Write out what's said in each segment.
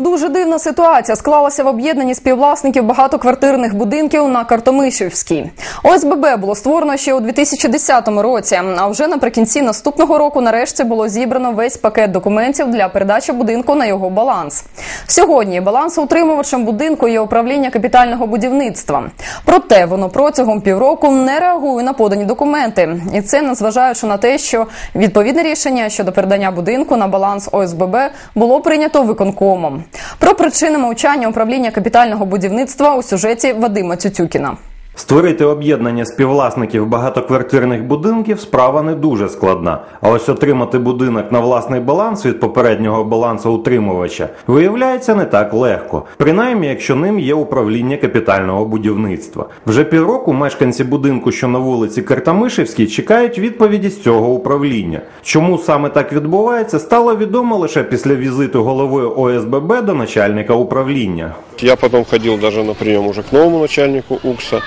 Дуже дивна ситуація склалася в об'єднанні співвласників багатоквартирних будинків на Картомишівській. ОСББ було створено ще у 2010 році. А вже наприкінці наступного року нарешті було зібрано весь пакет документів для передачі будинку на його баланс. Сьогодні балансоутримувачем будинку є управління капітального будівництва. Проте воно протягом півроку не реагує на подані документи, і це незважаючи на те, що відповідне рішення щодо передання будинку на баланс ОСББ було прийнято виконкомом. Про причини мовчання управління капітального будівництва у сюжеті Вадима Цюцюкіна. Створити об'єднання співвласників багатоквартирних будинків справа не дуже складна. А ось отримати будинок на власний баланс від попереднього балансоутримувача виявляється не так легко, принаймні якщо ним є управління капітального будівництва. Вже півроку мешканці будинку, що на вулиці Картамишевській, чекають відповіді з цього управління. Чому саме так відбувається, стало відомо лише після візиту голови ОСББ до начальника управління. Я потом ходил даже на прием уже к новому начальнику УКСа.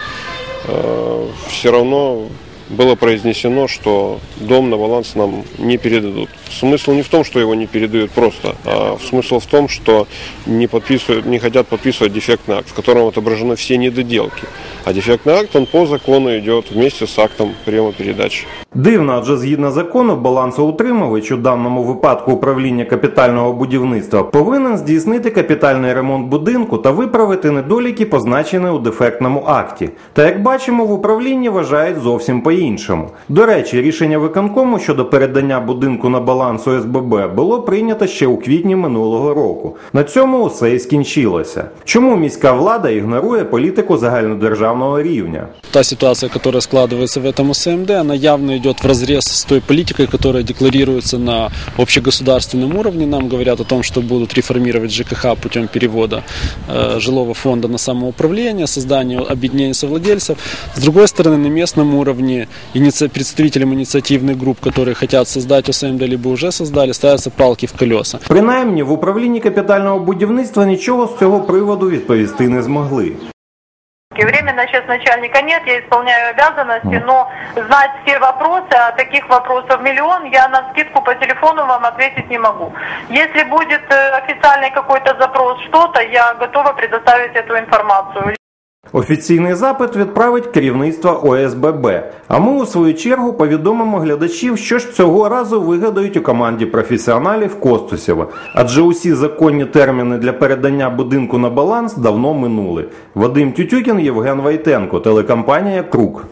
Все равно было произнесено, что дом на баланс нам не передадут. Смысл не в том, что его не передают просто, а смысл в том, что не, подписывают, не хотят подписывать дефектный акт, в котором отображены все недоделки. А дефектный акт, он по закону идет вместе с актом приема передачи. Дивно, адже згідно закону, балансоутримувач у даному випадку управління капітального будівництва повинен здійснити капітальний ремонт будинку та виправити недоліки, позначені у дефектному акті. Та як бачимо, в управлінні вважають зовсім по-іншому. До речі, рішення виконкому щодо передання будинку на баланс ОСББ було прийнято ще у квітні минулого року. На цьому усе і скінчилося. Чому міська влада ігнорує політику загальнодержавного рівня? Та ситуация, которая складывается в этом СМД, она явно идет в разрез с той политикой, которая декларируется на общегосударственном уровне. Нам говорят о том, что будут реформировать ЖКХ путем перевода э, жилого фонда на самоуправление, создание объединений совладельцев. С другой стороны, на местном уровне иници... представителям инициативных групп, которые хотят создать ОСМД, либо уже создали, ставятся палки в колеса. Принаймні, в управлінні капітального будівництва нічого з цього приводу відповісти не змогли. И Временно сейчас начальника нет, я исполняю обязанности, но знать все вопросы, а таких вопросов миллион, я на скидку по телефону вам ответить не могу. Если будет э, официальный какой-то запрос, что-то, я готова предоставить эту информацию. Офіційний запит відправить керівництво ОСББ. А ми у свою чергу повідомимо глядачів, що ж цього разу вигадають у команді професіоналів Костусєва. Адже усі законні терміни для передання будинку на баланс давно минули. Вадим Тютюкін, Євген Вайтенко, телекомпанія Крук.